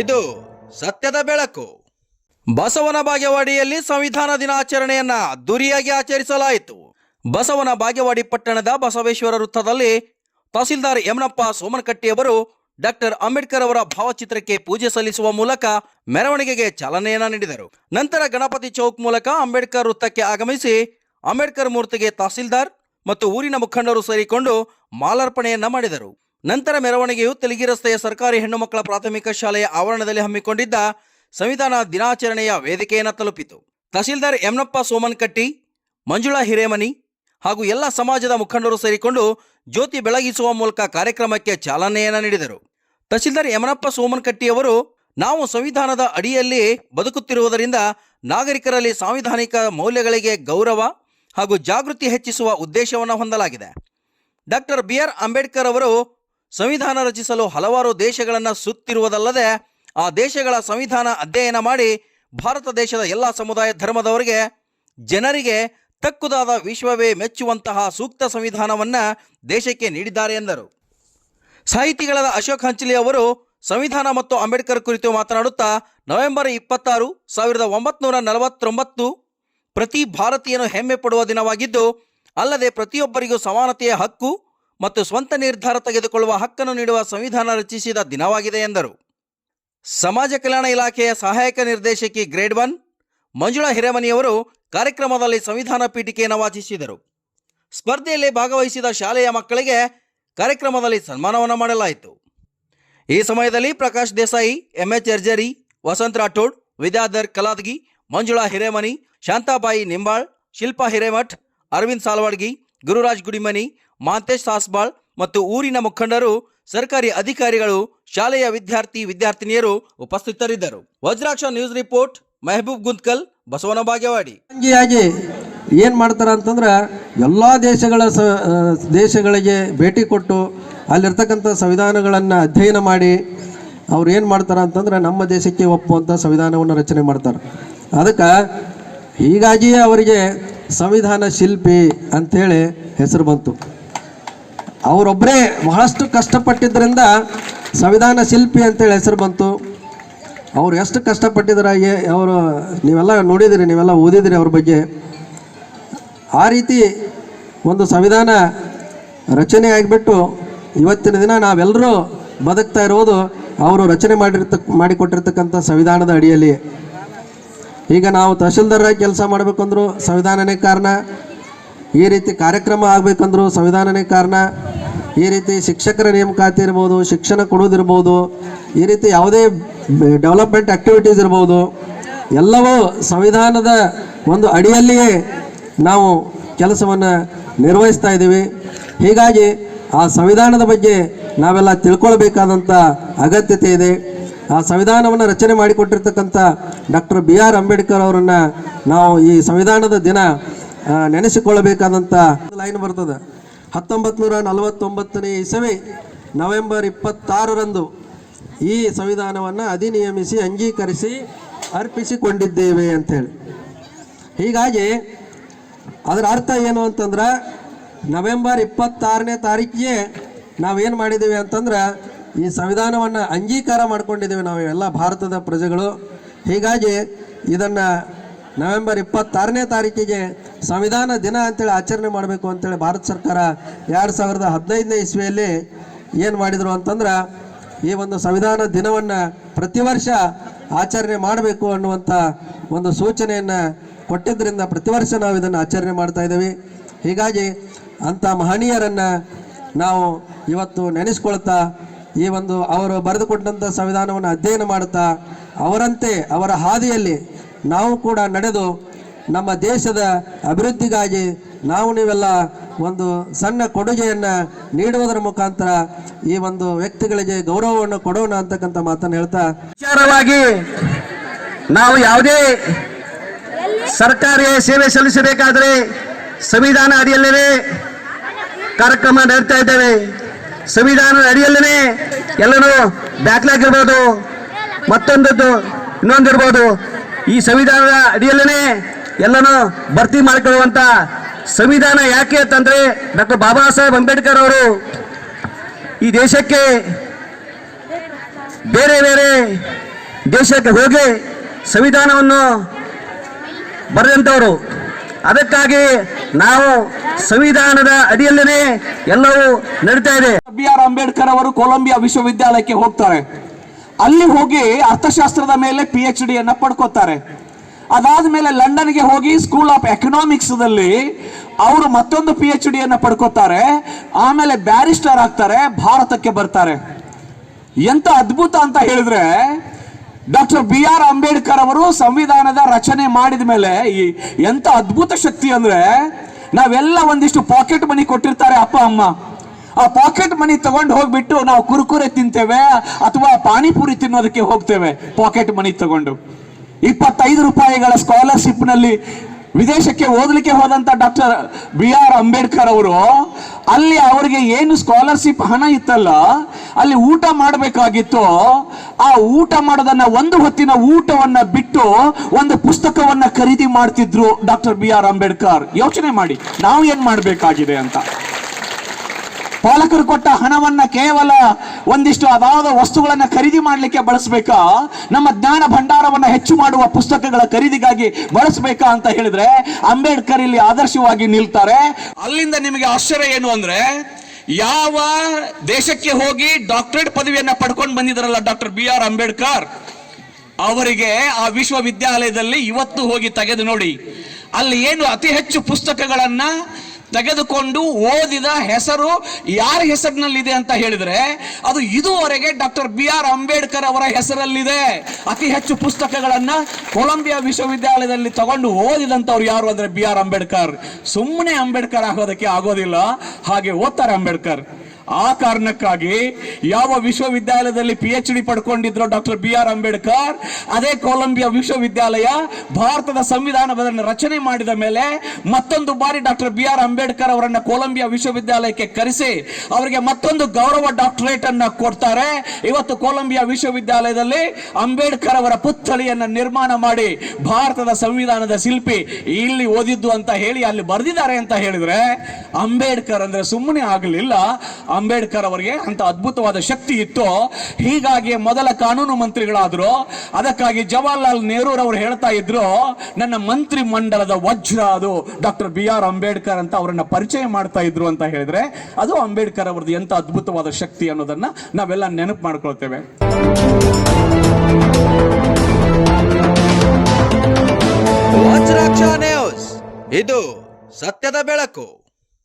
ಇದು ಸತ್ಯದ ಬೆಳಕು. ಬಸವನ ಬಾಗೇವಾಡಿಯಲ್ಲಿ ಸಂವಿಧಾನ ದಿನಾಚರಣೆಯನ್ನ ದುರಿಯಾಗಿ ಆಚರಿಸಲಾಯಿತು. ಬಸವನ ಬಾಗೇವಾಡಿ ಪಟ್ಟಣದ ಬಸವೇಶ್ವರ ವೃತ್ತದಲ್ಲಿ ತಹಸೀಲ್ದಾರ್ ಯಮನಪ್ಪ ಸೋಮನಕಟ್ಟಿಯವರು ಡಾಕ್ಟರ್ ಅಂಬೇಡ್ಕರ್ ಅವರ ಭಾವಚಿತ್ರಕ್ಕೆ ಪೂಜೆ ಸಲ್ಲಿಸುವ ಮೂಲಕ ಮೆರವಣಿಗೆಗೆ ಚಾಲನೆಯನ್ನ ನೀಡಿದರು. ನಂತರ ಗಣಪತಿ ಚೌಕ್ ಮೂಲಕ ಅಂಬೇಡ್ಕರ್ ವೃತ್ತಕ್ಕೆ ಆಗಮಿಸಿ ಅಂಬೇಡ್ಕರ್ ಮೂರ್ತಿಗೆ ತಹಸೀಲ್ದಾರ್ ಮತ್ತು ಊರಿನ ಮುಖಂಡರು ಸೇರಿಕೊಂಡು ಮಾಲಾರ್ಪಣೆಯನ್ನ ಮಾಡಿದರು. ನಂತರ ಮೆರವಣಿಗೆಯು ತೆಲಗಿ ರಸ್ತೆಯ ಸರ್ಕಾರಿ ಹೆಣ್ಣು ಮಕ್ಕಳ ಪ್ರಾಥಮಿಕ ಶಾಲೆಯ ಆವರಣದಲ್ಲಿ ಹಮ್ಮಿಕೊಂಡಿದ್ದ ಸಂವಿಧಾನ ದಿನಾಚರಣೆಯ ವೇದಿಕೆಯನ್ನು ತಲುಪಿತು. ತಹಸೀಲ್ದಾರ್ ಯಮನಪ್ಪ ಸೋಮನ್ಕಟ್ಟಿ, ಮಂಜುಳಾ ಹಿರೇಮನಿ ಹಾಗೂ ಎಲ್ಲ ಸಮಾಜದ ಮುಖಂಡರು ಸೇರಿಕೊಂಡು ಜ್ಯೋತಿ ಬೆಳಗಿಸುವ ಮೂಲಕ ಕಾರ್ಯಕ್ರಮಕ್ಕೆ ಚಾಲನೆಯನ್ನು ನೀಡಿದರು. ತಹಸೀಲ್ದಾರ್ ಯಮನಪ್ಪ ಸೋಮನ್ಕಟ್ಟಿಯವರು ನಾವು ಸಂವಿಧಾನದ ಅಡಿಯಲ್ಲಿ ಬದುಕುತ್ತಿರುವುದರಿಂದ ನಾಗರಿಕರಲ್ಲಿ ಸಾಂವಿಧಾನಿಕ ಮೌಲ್ಯಗಳಿಗೆ ಗೌರವ ಹಾಗೂ ಜಾಗೃತಿ ಹೆಚ್ಚಿಸುವ ಉದ್ದೇಶವನ್ನು ಹೊಂದಲಾಗಿದೆ. ಡಾಕ್ಟರ್ ಬಿ ಆರ್ ಅಂಬೇಡ್ಕರ್ ಅವರು ಸಂವಿಧಾನ ರಚಿಸಲು ಹಲವಾರು ದೇಶಗಳನ್ನು ಸುತ್ತಿರುವುದಲ್ಲದೆ ಆ ದೇಶಗಳ ಸಂವಿಧಾನ ಅಧ್ಯಯನ ಮಾಡಿ ಭಾರತ ದೇಶದ ಎಲ್ಲ ಸಮುದಾಯ ಧರ್ಮದವರಿಗೆ ಜನರಿಗೆ ತಕ್ಕುದಾದ ವಿಶ್ವವೇ ಮೆಚ್ಚುವಂತಹ ಸೂಕ್ತ ಸಂವಿಧಾನವನ್ನು ದೇಶಕ್ಕೆ ನೀಡಿದ್ದಾರೆ ಎಂದರು. ಸಾಹಿತಿಗಳಾದ ಅಶೋಕ್ ಹಂಚಲಿ ಅವರು ಸಂವಿಧಾನ ಮತ್ತು ಅಂಬೇಡ್ಕರ್ ಕುರಿತು ಮಾತನಾಡುತ್ತಾ, ನವೆಂಬರ್ ಇಪ್ಪತ್ತಾರು, ಸಾವಿರದ ಒಂಬತ್ನೂರ ನಲವತ್ತೊಂಬತ್ತು ಪ್ರತಿ ಭಾರತೀಯನು ಹೆಮ್ಮೆ ಪಡುವ ದಿನವಾಗಿದ್ದು, ಅಲ್ಲದೆ ಪ್ರತಿಯೊಬ್ಬರಿಗೂ ಸಮಾನತೆಯ ಹಕ್ಕು ಮತ್ತು ಸ್ವಂತ ನಿರ್ಧಾರ ತೆಗೆದುಕೊಳ್ಳುವ ಹಕ್ಕನ್ನು ನೀಡುವ ಸಂವಿಧಾನ ರಚಿಸಿದ ದಿನವಾಗಿದೆ ಎಂದರು. ಸಮಾಜ ಕಲ್ಯಾಣ ಇಲಾಖೆಯ ಸಹಾಯಕ ನಿರ್ದೇಶಕಿ ಗ್ರೇಡ್ ಒನ್ ಮಂಜುಳಾ ಹಿರೇಮನಿಯವರು ಕಾರ್ಯಕ್ರಮದಲ್ಲಿ ಸಂವಿಧಾನ ಪೀಠಿಕೆಯನ್ನು ವಾಚಿಸಿದರು. ಸ್ಪರ್ಧೆಯಲ್ಲಿ ಭಾಗವಹಿಸಿದ ಶಾಲೆಯ ಮಕ್ಕಳಿಗೆ ಕಾರ್ಯಕ್ರಮದಲ್ಲಿ ಸನ್ಮಾನವನ್ನು ಮಾಡಲಾಯಿತು. ಈ ಸಮಯದಲ್ಲಿ ಪ್ರಕಾಶ್ ದೇಸಾಯಿ, ಎಂಎಚ್ ಎರ್ಜರಿ ವಸಂತ್ ರಾಠೋಡ್, ವಿದ್ಯಾಧರ್ ಕಲಾದಗಿ, ಮಂಜುಳಾ ಹಿರೇಮನಿ, ಶಾಂತಾಬಾಯಿ ನಿಂಬಾಳ್, ಶಿಲ್ಪಾ ಹಿರೇಮಠ್, ಅರವಿಂದ್ ಸಾಲ್ವಾಡ್ಗಿ ಗುರುರಾಜ್ ಗುಡಿಮನಿ, ಮಾಂತೇಶ್ ಸಾಸ್ಬಾಳ್ ಮತ್ತು ಊರಿನ ಮುಖಂಡರು, ಸರ್ಕಾರಿ ಅಧಿಕಾರಿಗಳು, ಶಾಲೆಯ ವಿದ್ಯಾರ್ಥಿ, ವಿದ್ಯಾರ್ಥಿನಿಯರು ಉಪಸ್ಥಿತರಿದ್ದರು. Vajraksha news report, Mehboob Guntkal Basavana Bagewadi. ಏನು ಮಾಡ್ತಾರೆ ಅಂತಂದ್ರೆ, ಎಲ್ಲ ದೇಶಗಳ ದೇಶಗಳಿಗೆ ಭೇಟಿ ಕೊಟ್ಟು ಅಲ್ಲಿರ್ತಕ್ಕಂಥ ಸಂವಿಧಾನಗಳನ್ನು ಅಧ್ಯಯನ ಮಾಡಿ ಅವ್ರು ಏನು ಮಾಡ್ತಾರೆ ಅಂತಂದ್ರೆ, ನಮ್ಮ ದೇಶಕ್ಕೆ ಒಪ್ಪುವಂಥ ಸಂವಿಧಾನವನ್ನು ರಚನೆ ಮಾಡ್ತಾರೆ. ಅದಕ್ಕೆ, ಹೀಗಾಗಿಯೇ ಅವರಿಗೆ ಸಂವಿಧಾನ ಶಿಲ್ಪಿ ಅಂಥೇಳಿ ಹೆಸರು ಬಂತು. ಅವರೊಬ್ಬರೇ ಬಹಳಷ್ಟು ಕಷ್ಟಪಟ್ಟಿದ್ದರಿಂದ ಸಂವಿಧಾನ ಶಿಲ್ಪಿ ಅಂತೇಳಿ ಹೆಸರು ಬಂತು. ಅವ್ರು ಎಷ್ಟು ಕಷ್ಟಪಟ್ಟಿದ್ದಾರೆ ಅವರು ನೀವೆಲ್ಲ ನೋಡಿದಿರಿ, ನೀವೆಲ್ಲ ಓದಿದಿರಿ ಅವ್ರ ಬಗ್ಗೆ. ಆ ರೀತಿ ಒಂದು ಸಂವಿಧಾನ ರಚನೆ ಆಗಿಬಿಟ್ಟು ಇವತ್ತಿನ ದಿನ ನಾವೆಲ್ಲರೂ ಬದುಕ್ತಾ ಇರೋದು ಅವರು ರಚನೆ ಮಾಡಿರ್ತಕ್ಕ ಮಾಡಿಕೊಟ್ಟಿರ್ತಕ್ಕಂಥ ಸಂವಿಧಾನದ ಅಡಿಯಲ್ಲಿ. ಈಗ ನಾವು ತಹಶೀಲ್ದಾರಾಗಿ ಕೆಲಸ ಮಾಡಬೇಕಂದ್ರೂ ಸಂವಿಧಾನನೇ ಕಾರಣ. ಈ ರೀತಿ ಕಾರ್ಯಕ್ರಮ ಆಗಬೇಕಂದ್ರೂ ಸಂವಿಧಾನನೇ ಕಾರಣ. ಈ ರೀತಿ ಶಿಕ್ಷಕರ ನೇಮಕಾತಿ ಇರ್ಬೋದು, ಶಿಕ್ಷಣ ಕೊಡೋದಿರ್ಬೋದು ಈ ರೀತಿ ಯಾವುದೇ ಡೆವಲಪ್ಮೆಂಟ್ ಆ್ಯಕ್ಟಿವಿಟೀಸ್ ಇರ್ಬೋದು, ಎಲ್ಲವೂ ಸಂವಿಧಾನದ ಒಂದು ಅಡಿಯಲ್ಲಿಯೇ ನಾವು ಕೆಲಸವನ್ನು ನಿರ್ವಹಿಸ್ತಾ ಇದ್ದೀವಿ. ಹೀಗಾಗಿ ಆ ಸಂವಿಧಾನದ ಬಗ್ಗೆ ನಾವೆಲ್ಲ ತಿಳ್ಕೊಳ್ಬೇಕಾದಂಥ ಅಗತ್ಯತೆ ಇದೆ. ಆ ಸಂವಿಧಾನವನ್ನು ರಚನೆ ಮಾಡಿಕೊಟ್ಟಿರ್ತಕ್ಕಂಥ ಡಾಕ್ಟರ್ ಬಿ ಆರ್ ಅಂಬೇಡ್ಕರ್ ಅವರನ್ನು ನಾವು ಈ ಸಂವಿಧಾನದ ದಿನ ನೆನೆಸಿಕೊಳ್ಳಬೇಕಾದಂಥ ಲೈನ್ ಬರ್ತದೆ. ಹತ್ತೊಂಬತ್ತು ನೂರ ನಲವತ್ತೊಂಬತ್ತನೇ ಇಸವಿ ನವೆಂಬರ್ ಇಪ್ಪತ್ತಾರರಂದು ಈ ಸಂವಿಧಾನವನ್ನು ಅಧಿನಿಯಮಿಸಿ, ಅಂಗೀಕರಿಸಿ ಅರ್ಪಿಸಿಕೊಂಡಿದ್ದೇವೆ ಅಂಥೇಳಿ. ಹೀಗಾಗಿ ಅದರ ಅರ್ಥ ಏನು ಅಂತಂದ್ರೆ, ನವೆಂಬರ್ ಇಪ್ಪತ್ತಾರನೇ ತಾರೀಕಿಗೆ ನಾವೇನು ಮಾಡಿದ್ದೀವಿ ಅಂತಂದ್ರೆ ಈ ಸಂವಿಧಾನವನ್ನು ಅಂಗೀಕಾರ ಮಾಡಿಕೊಂಡಿದ್ದೇವೆ ನಾವು ಎಲ್ಲ ಭಾರತದ ಪ್ರಜೆಗಳು. ಹೀಗಾಗಿ ಇದನ್ನು ನವೆಂಬರ್ ಇಪ್ಪತ್ತಾರನೇ ತಾರೀಕಿಗೆ ಸಂವಿಧಾನ ದಿನ ಅಂತೇಳಿ ಆಚರಣೆ ಮಾಡಬೇಕು ಅಂತೇಳಿ ಭಾರತ ಸರ್ಕಾರ ಎರಡು ಸಾವಿರದ ಹದಿನೈದನೇ ಇಸ್ವಿಯಲ್ಲಿ ಏನು ಮಾಡಿದರು ಅಂತಂದ್ರೆ ಈ ಒಂದು ಸಂವಿಧಾನ ದಿನವನ್ನು ಪ್ರತಿ ವರ್ಷ ಆಚರಣೆ ಮಾಡಬೇಕು ಅನ್ನುವಂಥ ಒಂದು ಸೂಚನೆಯನ್ನು ಕೊಟ್ಟಿದ್ದರಿಂದ ಪ್ರತಿ ವರ್ಷ ನಾವು ಇದನ್ನು ಆಚರಣೆ ಮಾಡ್ತಾ ಇದ್ದೀವಿ. ಹೀಗಾಗಿ ಅಂಥ ಮಹನೀಯರನ್ನು ನಾವು ಇವತ್ತು ನೆನೆಸ್ಕೊಳ್ತಾ ಈ ಒಂದು ಅವರು ಬರೆದುಕೊಂಡಂಥ ಸಂವಿಧಾನವನ್ನು ಅಧ್ಯಯನ ಮಾಡುತ್ತಾ ಅವರಂತೆ ಅವರ ಹಾದಿಯಲ್ಲಿ ನಾವು ಕೂಡ ನಡೆದು ನಮ್ಮ ದೇಶದ ಅಭಿವೃದ್ಧಿಗಾಗಿ ನಾವು ನೀವೆಲ್ಲ ಒಂದು ಸಣ್ಣ ಕೊಡುಗೆಯನ್ನು ನೀಡುವುದರ ಮುಖಾಂತರ ಈ ಒಂದು ವ್ಯಕ್ತಿಗಳಿಗೆ ಗೌರವವನ್ನು ಕೊಡೋಣ ಅಂತಕ್ಕಂಥ ಮಾತನ್ನು ಹೇಳ್ತಾ ವಿಚಾರವಾಗಿ ನಾವು ಯಾವುದೇ ಸರ್ಕಾರಿ ಸೇವೆ ಸಲ್ಲಿಸಬೇಕಾದರೆ ಸಂವಿಧಾನ ಅಡಿಯಲ್ಲೇ ಕಾರ್ಯಕ್ರಮ ನಡೆಸ್ತಾ ಇದ್ದೇವೆ. ಸಂವಿಧಾನದ ಅಡಿಯಲ್ಲೇ ಎಲ್ಲನೂ ಬ್ಯಾಕ್ಲಾಗ್ ಇರ್ಬೋದು ಮತ್ತೊಂದದ್ದು, ಇನ್ನೊಂದಿರ್ಬೋದು. ಈ ಸಂವಿಧಾನದ ಅಡಿಯಲ್ಲೇ ಎಲ್ಲನೂ ಭರ್ತಿ ಮಾಡಿಕೊಳ್ಳುವಂಥ ಸಂವಿಧಾನ ಯಾಕೆ ಅಂತಂದರೆ ಡಾಕ್ಟರ್ ಬಾಬಾ ಸಾಹೇಬ್ ಅಂಬೇಡ್ಕರ್ ಅವರು ಈ ದೇಶಕ್ಕೆ ಬೇರೆ ಬೇರೆ ದೇಶಕ್ಕೆ ಹೋಗಿ ಸಂವಿಧಾನವನ್ನು ಬರೆದಂಥವರು. ಅದಕ್ಕಾಗಿ ನಾವು ಸಂವಿಧಾನದ ಅಡಿಯಲ್ಲೇ ಎಲ್ಲವೂ ನಡೀತಾ ಇದೆ. ಬಿ ಆರ್ ಅಂಬೇಡ್ಕರ್ ಅವರು ಕೊಲಂಬಿಯಾ ವಿಶ್ವವಿದ್ಯಾಲಯಕ್ಕೆ ಹೋಗ್ತಾರೆ. ಅಲ್ಲಿ ಹೋಗಿ ಅರ್ಥಶಾಸ್ತ್ರದ ಮೇಲೆ ಪಿ ಎಚ್ ಡಿಯನ್ನು ಪಡ್ಕೋತಾರೆ. ಅದಾದ್ಮೇಲೆ ಲಂಡನ್ಗೆ ಹೋಗಿ ಸ್ಕೂಲ್ ಆಫ್ ಎಕನಾಮಿಕ್ಸ್ ದಲ್ಲಿ ಅವರು ಮತ್ತೊಂದು ಪಿ ಎಚ್ ಡಿಯನ್ನು ಪಡ್ಕೋತಾರೆ. ಆಮೇಲೆ ಬ್ಯಾರಿಸ್ಟರ್ ಆಗ್ತಾರೆ, ಭಾರತಕ್ಕೆ ಬರ್ತಾರೆ. ಎಂತ ಅದ್ಭುತ ಅಂತ ಹೇಳಿದ್ರೆ, ಡಾಕ್ಟರ್ ಬಿ ಆರ್ ಅಂಬೇಡ್ಕರ್ ಅವರು ಸಂವಿಧಾನದ ರಚನೆ ಮಾಡಿದ ಮೇಲೆ ಈ ಎಂತ ಅದ್ಭುತ ಶಕ್ತಿ ಅಂದ್ರೆ, ನಾವೆಲ್ಲ ಒಂದಿಷ್ಟು ಪಾಕೆಟ್ ಮನಿ ಕೊಟ್ಟಿರ್ತಾರೆ ಅಪ್ಪ, ಅಮ್ಮ. ಆ ಪಾಕೆಟ್ ಮನಿ ತಗೊಂಡು ಹೋಗ್ಬಿಟ್ಟು ನಾವು ಕುರುಕುರೆ ತಿಂತೇವೆ ಅಥವಾ ಪಾನಿಪುರಿ ತಿನ್ನೋದಕ್ಕೆ ಹೋಗ್ತೇವೆ. ಪಾಕೆಟ್ ಮನಿ ತಗೊಂಡು. ಇಪ್ಪತ್ತೈದು ರೂಪಾಯಿಗಳ ಸ್ಕಾಲರ್ಶಿಪ್ನಲ್ಲಿ ವಿದೇಶಕ್ಕೆ ಓದಲಿಕ್ಕೆ ಹೋದಂತ ಡಾಕ್ಟರ್ ಬಿ ಆರ್ ಅಂಬೇಡ್ಕರ್ ಅವರು, ಅಲ್ಲಿ ಅವರಿಗೆ ಏನು ಸ್ಕಾಲರ್ಶಿಪ್ ಹಣ ಇತ್ತಲ್ಲ, ಅಲ್ಲಿ ಊಟ ಮಾಡಬೇಕಾಗಿತ್ತು. ಆ ಊಟ ಮಾಡೋದನ್ನ ಒಂದು ಹೊತ್ತಿನ ಊಟವನ್ನ ಬಿಟ್ಟು ಒಂದು ಪುಸ್ತಕವನ್ನ ಖರೀದಿ ಮಾಡ್ತಿದ್ರು ಡಾಕ್ಟರ್ ಬಿ ಆರ್ ಅಂಬೇಡ್ಕರ್. ಯೋಚನೆ ಮಾಡಿ, ನಾವು ಏನ್ ಮಾಡಬೇಕಾಗಿದೆ ಅಂತ. ಪಾಲಕರು ಕೊಟ್ಟ ಹಣವನ್ನ ಕೇವಲ ಒಂದಿಷ್ಟು ಅದಾದ ವಸ್ತುಗಳನ್ನ ಖರೀದಿ ಮಾಡಲಿಕ್ಕೆ ಬಳಸಬೇಕಾ? ನಮ್ಮ ಜ್ಞಾನ ಭಂಡಾರವನ್ನ ಹೆಚ್ಚು ಮಾಡುವ ಪುಸ್ತಕಗಳ ಖರೀದಿಗಾಗಿ ಬಳಸಬೇಕಾ ಅಂತ ಹೇಳಿದ್ರೆ ಅಂಬೇಡ್ಕರ್ ಇಲ್ಲಿ ಆದರ್ಶವಾಗಿ ನಿಲ್ತಾರೆ. ಅಲ್ಲಿಂದ ನಿಮಗೆ ಆಶ್ಚರ್ಯ ಏನು ಅಂದ್ರೆ, ಯಾವ ದೇಶಕ್ಕೆ ಹೋಗಿ ಡಾಕ್ಟರೇಟ್ ಪದವಿಯನ್ನ ಪಡ್ಕೊಂಡು ಬಂದಿದ್ರಲ್ಲ ಡಾಕ್ಟರ್ ಬಿ ಆರ್ ಅಂಬೇಡ್ಕರ್? ಅವರಿಗೆ ಆ ವಿಶ್ವವಿದ್ಯಾಲಯದಲ್ಲಿ ಇವತ್ತು ಹೋಗಿ ತೆಗೆದು ನೋಡಿ. ಅಲ್ಲಿ ಏನು ಅತಿ ಹೆಚ್ಚು ಪುಸ್ತಕಗಳನ್ನ ತೆಗೆದುಕೊಂಡು ಓದಿದ ಹೆಸರು ಯಾರ ಹೆಸರಿನಲ್ಲಿದೆ ಅಂತ ಹೇಳಿದ್ರೆ ಅದು ಇದುವರೆಗೆ ಡಾಕ್ಟರ್ ಬಿ ಆರ್ ಅಂಬೇಡ್ಕರ್ ಅವರ ಹೆಸರಲ್ಲಿದೆ. ಅತಿ ಹೆಚ್ಚು ಪುಸ್ತಕಗಳನ್ನ ಕೊಲಂಬಿಯಾ ವಿಶ್ವವಿದ್ಯಾಲಯದಲ್ಲಿ ತಗೊಂಡು ಓದಿದಂಥವ್ರು ಯಾರು ಅಂದ್ರೆ ಬಿ ಆರ್ ಅಂಬೇಡ್ಕರ್. ಸುಮ್ಮನೆ ಅಂಬೇಡ್ಕರ್ ಆಗೋದಕ್ಕೆ ಆಗೋದಿಲ್ಲ. ಹಾಗೆ ಓದ್ತಾರೆ ಅಂಬೇಡ್ಕರ್. ಆ ಕಾರಣಕ್ಕಾಗಿ ಯಾವ ವಿಶ್ವವಿದ್ಯಾಲಯದಲ್ಲಿ ಪಿ ಎಚ್ ಡಿ ಪಡ್ಕೊಂಡಿದ್ರು ಡಾಕ್ಟರ್ ಬಿ ಆರ್ ಅಂಬೇಡ್ಕರ್, ಅದೇ ಕೊಲಂಬಿಯಾ ವಿಶ್ವವಿದ್ಯಾಲಯ ಭಾರತದ ಸಂವಿಧಾನವನ್ನು ರಚನೆ ಮಾಡಿದ ಮೇಲೆ ಮತ್ತೊಂದು ಬಾರಿ ಡಾಕ್ಟರ್ ಬಿ ಆರ್ ಅಂಬೇಡ್ಕರ್ ಅವರನ್ನ ಕೊಲಂಬಿಯಾ ವಿಶ್ವವಿದ್ಯಾಲಯಕ್ಕೆ ಕರೆಸಿ ಅವರಿಗೆ ಮತ್ತೊಂದು ಗೌರವ ಡಾಕ್ಟರೇಟ್ ಅನ್ನ ಕೊಡ್ತಾರೆ. ಇವತ್ತು ಕೊಲಂಬಿಯಾ ವಿಶ್ವವಿದ್ಯಾಲಯದಲ್ಲಿ ಅಂಬೇಡ್ಕರ್ ಅವರ ಪುತ್ಥಳಿಯನ್ನು ನಿರ್ಮಾಣ ಮಾಡಿ ಭಾರತದ ಸಂವಿಧಾನದ ಶಿಲ್ಪಿ ಇಲ್ಲಿ ಓದಿದ್ದು ಅಂತ ಹೇಳಿ ಅಲ್ಲಿ ಬರೆದಿದ್ದಾರೆ ಅಂತ ಹೇಳಿದ್ರೆ ಅಂಬೇಡ್ಕರ್ ಅಂದ್ರೆ ಸುಮ್ಮನೆ ಆಗಲಿಲ್ಲ. ಅಂಬೇಡ್ಕರ್ ಅವರಿಗೆ ಅಂತ ಅದ್ಭುತವಾದ ಶಕ್ತಿ ಇತ್ತು. ಹೀಗಾಗಿ ಮೊದಲ ಕಾನೂನು ಮಂತ್ರಿಗಳಾದ್ರು, ಅದಕ್ಕಾಗಿ ಜವಾಹರ್ಲಾಲ್ ನೆಹರು ಅವರು ಹೇಳ್ತಾ ಇದ್ರು, ನನ್ನ ಮಂತ್ರಿ ಮಂಡಲದ ವಜ್ರ ಅದು. ಡಾಕ್ಟರ್ ಬಿ ಆರ್ ಅಂಬೇಡ್ಕರ್ ಅಂತ ಅವರನ್ನ ಪರಿಚಯ ಮಾಡ್ತಾ ಇದ್ರು ಅಂತ ಹೇಳಿದ್ರೆ, ಅದು ಅಂಬೇಡ್ಕರ್ ಅವರದ್ದು ಎಂತ ಅದ್ಭುತವಾದ ಶಕ್ತಿ ಅನ್ನೋದನ್ನ ನಾವೆಲ್ಲ ನೆನಪು ಮಾಡ್ಕೊಳ್ತೇವೆ. ಇದು ಸತ್ಯದ ಬೆಳಕು.